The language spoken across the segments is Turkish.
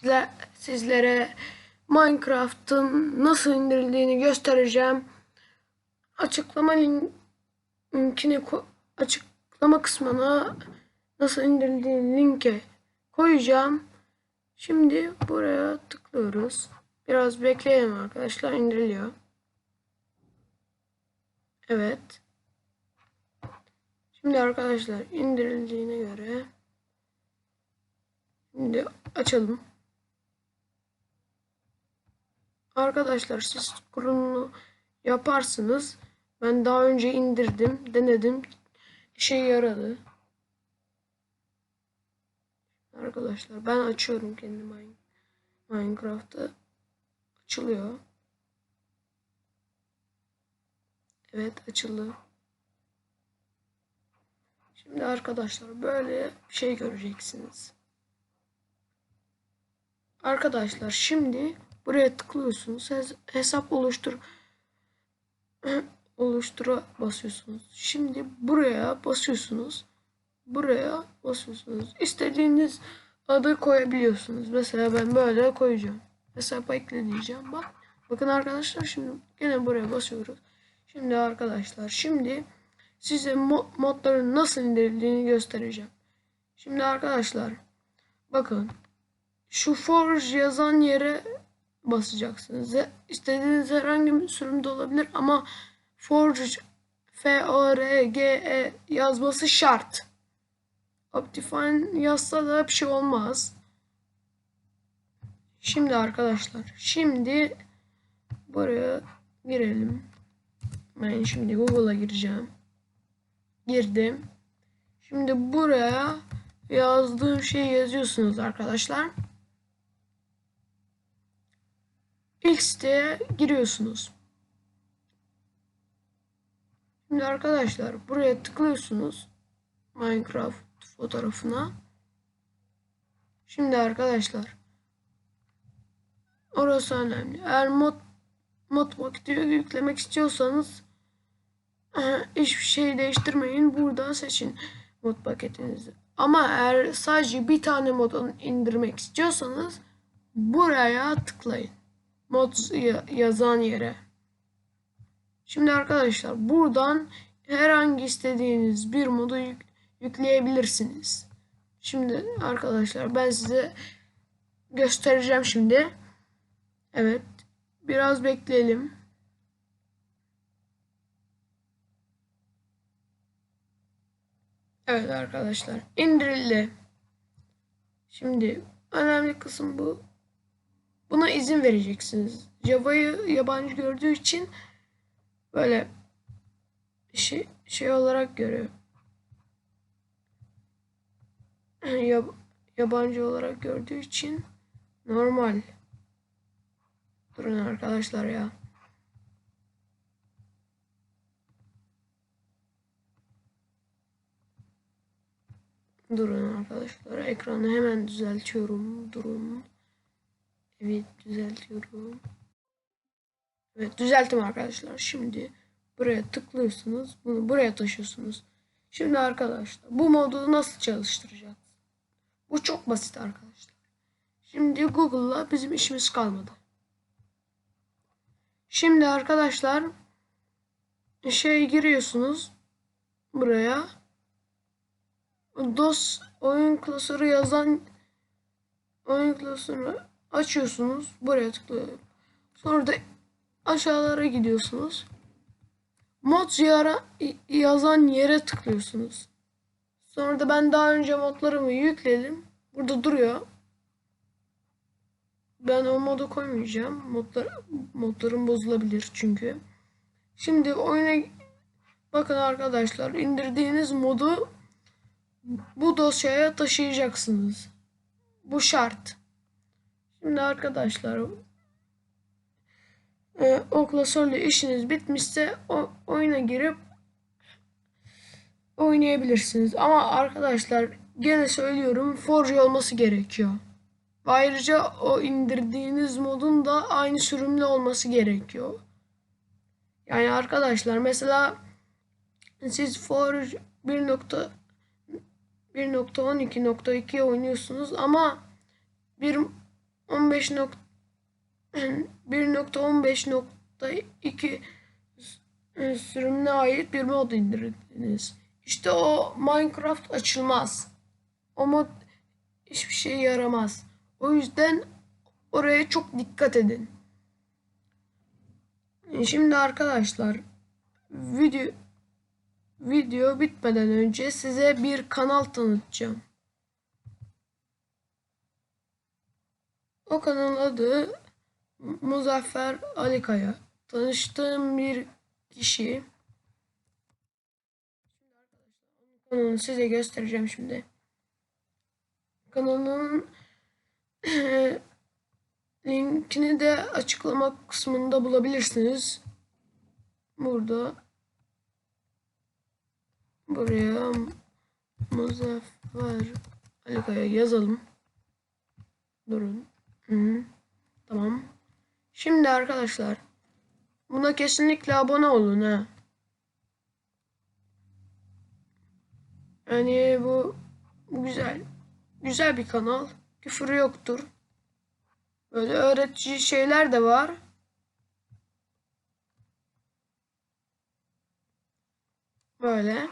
Sizle- sizlere Minecraft'ın nasıl indirildiğini göstereceğim. Açıklama lin- linkini açıklama kısmına nasıl indirildiğini linke koyacağım. Şimdi buraya tıklıyoruz. Biraz bekleyelim arkadaşlar indiriliyor. Evet. Şimdi arkadaşlar indirildiğine göre şimdi açalım. Arkadaşlar siz kurulumunu yaparsınız. Ben daha önce indirdim, denedim. İşe yaradı. Arkadaşlar ben açıyorum kendi Mine- Minecraft'ı. Açılıyor. Evet açıldı. Şimdi arkadaşlar böyle bir şey göreceksiniz. Arkadaşlar şimdi buraya tıklıyorsunuz. Hes- hesap oluştur oluştura basıyorsunuz. Şimdi buraya basıyorsunuz. Buraya basıyorsunuz. İstediğiniz adı koyabiliyorsunuz. Mesela ben böyle koyacağım. Hesap ekle diyeceğim. Bak. Bakın arkadaşlar şimdi gene buraya basıyoruz. Şimdi arkadaşlar şimdi size mo- modların nasıl indirildiğini göstereceğim. Şimdi arkadaşlar bakın şu forge yazan yere basacaksınız. İstediğiniz herhangi bir sürümde olabilir ama forge F O R G E yazması şart. Optifine yazsa da bir şey olmaz. Şimdi arkadaşlar şimdi buraya girelim. Ben şimdi Google'a gireceğim. Girdim. Şimdi buraya yazdığım şeyi yazıyorsunuz arkadaşlar. İlk siteye giriyorsunuz. Şimdi arkadaşlar buraya tıklıyorsunuz. Minecraft fotoğrafına. Şimdi arkadaşlar orası önemli. Eğer mod mod paketi yüklemek istiyorsanız hiçbir şey değiştirmeyin. Buradan seçin mod paketinizi. Ama eğer sadece bir tane modunu indirmek istiyorsanız buraya tıklayın. Mod ya- yazan yere. Şimdi arkadaşlar buradan herhangi istediğiniz bir modu yük- yükleyebilirsiniz. Şimdi arkadaşlar ben size göstereceğim şimdi. Evet. Biraz bekleyelim. Evet arkadaşlar indirildi. Şimdi önemli kısım bu. Buna izin vereceksiniz. Java'yı yabancı gördüğü için böyle şey, şey olarak görüyor. Yab- yabancı olarak gördüğü için normal. Durun arkadaşlar ya. Durun arkadaşlar. Ekranı hemen düzeltiyorum. Durun. Evet düzeltiyorum. Evet düzelttim arkadaşlar. Şimdi buraya tıklıyorsunuz. Bunu buraya taşıyorsunuz. Şimdi arkadaşlar bu modu nasıl çalıştıracağız? Bu çok basit arkadaşlar. Şimdi Google'la bizim işimiz kalmadı. Şimdi arkadaşlar şey giriyorsunuz buraya. DOS oyun klasörü yazan oyun klasörünü açıyorsunuz. Buraya tıklıyorum. Sonra da aşağılara gidiyorsunuz. Mod yara, yazan yere tıklıyorsunuz. Sonra da ben daha önce modlarımı yükledim. Burada duruyor. Ben o modu koymayacağım. Modlar, modlarım bozulabilir çünkü. Şimdi oyuna bakın arkadaşlar indirdiğiniz modu bu dosyaya taşıyacaksınız. Bu şart. Şimdi arkadaşlar e, o klasörle işiniz bitmişse o, oyuna girip oynayabilirsiniz. Ama arkadaşlar gene söylüyorum Forge olması gerekiyor. Ayrıca o indirdiğiniz modun da aynı sürümlü olması gerekiyor. Yani arkadaşlar mesela siz Forge 1. 1.12.2 oynuyorsunuz ama bir 15 nok 1.15.2 s- sürümüne ait bir mod indirdiniz. İşte o Minecraft açılmaz. O mod hiçbir şeye yaramaz. O yüzden oraya çok dikkat edin. Şimdi arkadaşlar video video bitmeden önce size bir kanal tanıtacağım. O kanalın adı Muzaffer Alikaya. Tanıştığım bir kişi. Kanalını size göstereceğim şimdi. Kanalın linkini de açıklama kısmında bulabilirsiniz. Burada buraya Muzaffer Alikaya yazalım. Durun. Hı -hı. Tamam. Şimdi arkadaşlar buna kesinlikle abone olun ha. Yani bu, bu güzel. Güzel bir kanal. Küfür yoktur. Böyle öğretici şeyler de var. Böyle.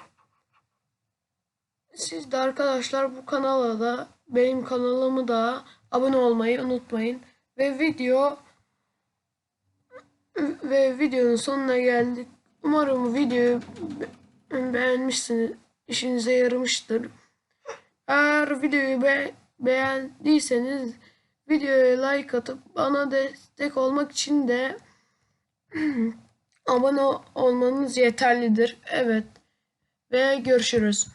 Siz de arkadaşlar bu kanala da benim kanalımı da abone olmayı unutmayın. Ve video ve videonun sonuna geldik. Umarım videoyu be- beğenmişsiniz. işinize yaramıştır. Eğer videoyu be- beğendiyseniz videoya like atıp bana destek olmak için de abone olmanız yeterlidir. Evet. Ve görüşürüz.